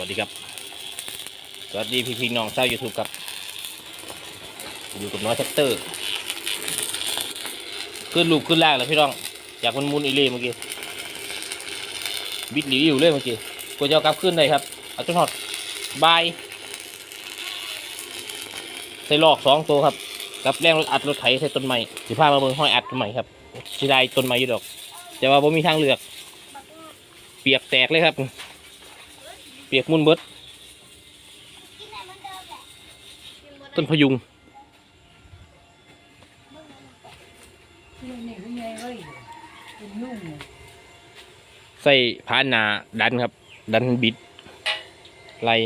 วัสดีครับ สวัสดีพี่พี่น้องชาวยูทูบครับ อยู่กับน้อยแท็กเตอร์ ขึ้นลูกขึ้นล่างแล้วพี่น้อง จากมันมุนอีเล่เมื่อกี้ บิดหนีอยู่เลยเมื่อกี้กว่าจะกลับขึ้นได้ครับ เอาจนหอดบาย ใส่ลอกสองตัวครับกับแรงรถอัดรถไถใส่ต้นไม้สิพามาเบิ่งห้อยอัดต้นไม้ครับสิได้ต้นไม้อยู่ดอก แต่ว่าผมมีทางเลือก เปียกแตกเลยครับ ปียกมุ่นเบิดต้นพยุงนี่เป็นไงเว้ยเป็นยุ่งเนี่ยใส่พาหนาดันครับ ดันบิดไล่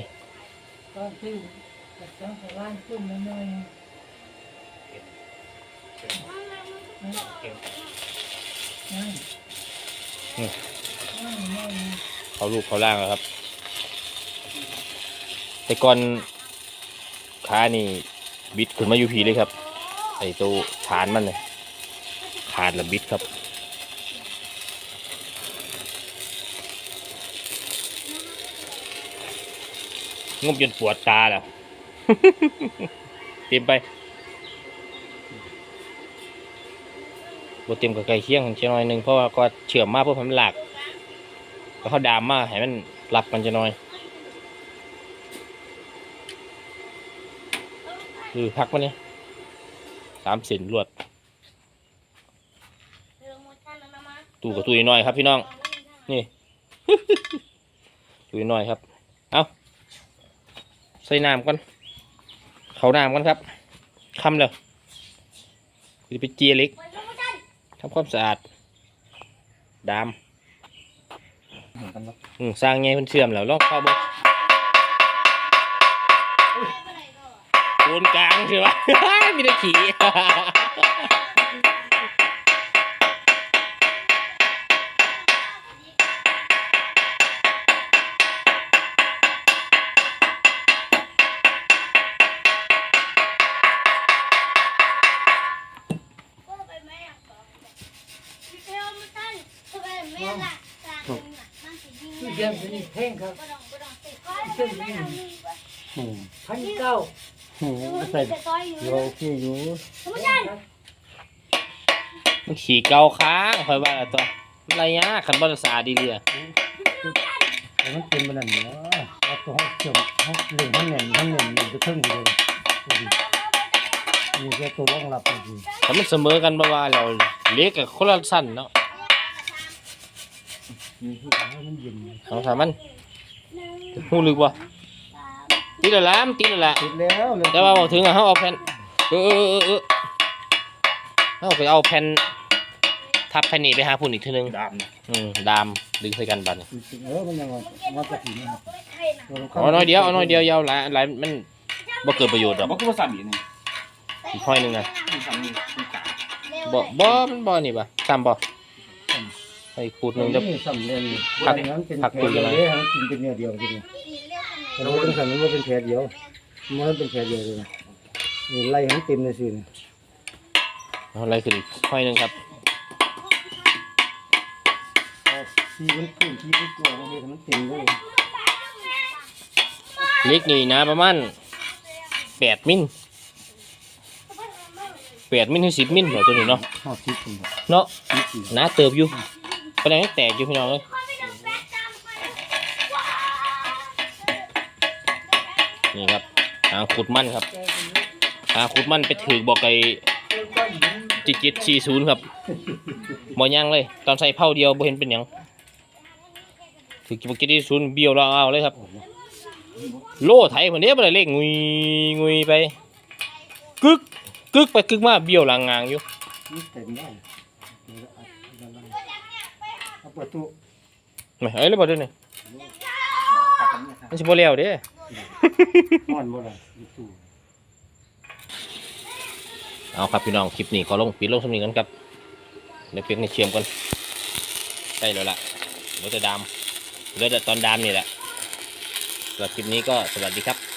ก็ซื้อจากต้องไปว่านจุ่มหน่อยเขาลูกเขาล่างแล้วครับ แต่ก่อนขานี่บิดขึ้นมาอยู่พีเลยครับ ไอ้ตัวฐานมันเลยขาดแล้วบิดครับงบจนปวดตาแล้วเต็มไปบเต็มกับไก่เคียงเชียหน่อยหนึ่งเพราะว่าก็เชื่อมมากเพื่อให้มันหลักก็เขาดามมากให้มันรับมันจะน้อย คือพักมันเนี่ยสามเซนรวด ตู้กับตู้น้อยครับพี่น้อง นี่ ตู้น้อยครับ เอาใส่น้ำก่อน เขาน้ำก่อนครับคำเลยจะไปเจียเล็กทำความสะอาด ดามอืมสร้างไงเพิ่นเสื่อมแล้วลองเข้าเบ่ นกลางใช่ปะมีแต่ขี่ที่เดียวจะนี่แพงครับพันเก้า ใส่โลกี้อยู่มันขี่เกาค้างคอยว่าแล้วตัวมันอะไรยากขันบอลสาดีเลยอะแต่มันเป็นมันนั่นเนาะเอาตัวห้องเชื่อมห้องเรื่องห้องเน่นห้องเน่นมันจะเครื่องอยู่เลยมีแค่ตัวรองรับจริงถ้ามันเสมอกันบ่ว่าแล้วเล็กกับคนละสั้นเนาะมีที่ทำให้มันเย็นเอาถามมันหูลึกบ่ ตีละล้ามตีละละติดแล้วเลยแต่ว่าบอกถึงอะเขาเอาแผ่นเออเออเออเออเขาไปเอาแผ่นทับแผ่นนี้ไปหาพุ่นอีกทีนึงดำนะอืมดามดึงใส่กันบัดนเออมันยังมันจะถึงนะครับเอาน้อยเดียวเอาน้อยเดียวยาวหลายหลายมันบ่เกิดประโยชน์หรอกบอก ว่าสั่นอีกนี่อีกห้อยหนึงนะคือสั่นนี่คือตาบ่บ่มันบ่นี่บ่ซ้ำบ่ไอ้ขูดหนึงจะ นี่สำเร็จผักนั้นเป็นผักแผลตัวเดียัยวงไงเลยกินเป็นเนื้อเดียวจริง แต่ว่าเป็นสันมันว่าเป็นแผลเดียวมันเป็นแผลเดียวเลยนะนี่ไล่ให้เต็มเลยสิเอาอะไรขึ้นอีกห้อยหนึงครับที่มันขึ้นที่มันกลัวมันเลยมันเต็มเลยเล็กนี่นะประมาณ8มิล8มิลถึง10มิลเหรอตัวนี้เนาะห้าสิบคนเนาะ สิบสี่ หนาเติบอยู่แสดงให้แตกอยู่พี่น้องเอ้ย นี่ครับหางขุดมันครับหางขุดมันไปถือบอกไอ้จิจิตสี่ศูนย์ครับบ่ยังเลย ตอนใส่เผาเดียวบ่เห็นเป็นหยังถือบอกจิตสี่ศูนย์เบี้ยวเราเอาเลยครับ โล่ไถเหมือนเนี้ยบ่ได้เล่งงุยงุยไปกึกกึกไปกึกมาเบี้ยวหลังงางอยู่นี่เต็มได้เอาประตูไม่เอ้ยแล้วบ่เด้อนี่ขาดกันเนี่ยครับมันสิบ่แล้วเด้ ม่อนบ่ได้ตู้เอาครับพี่น้องคลิปนี้ขอลงปิดลงสำนีกันครับเดี๋ยวเพียงในเชียมกันใช่แล้วล่ะเหลือแต่ดามเหลือแต่ตอนดามนี่แหละสำหรับคลิปนี้ก็สวัสดีครับ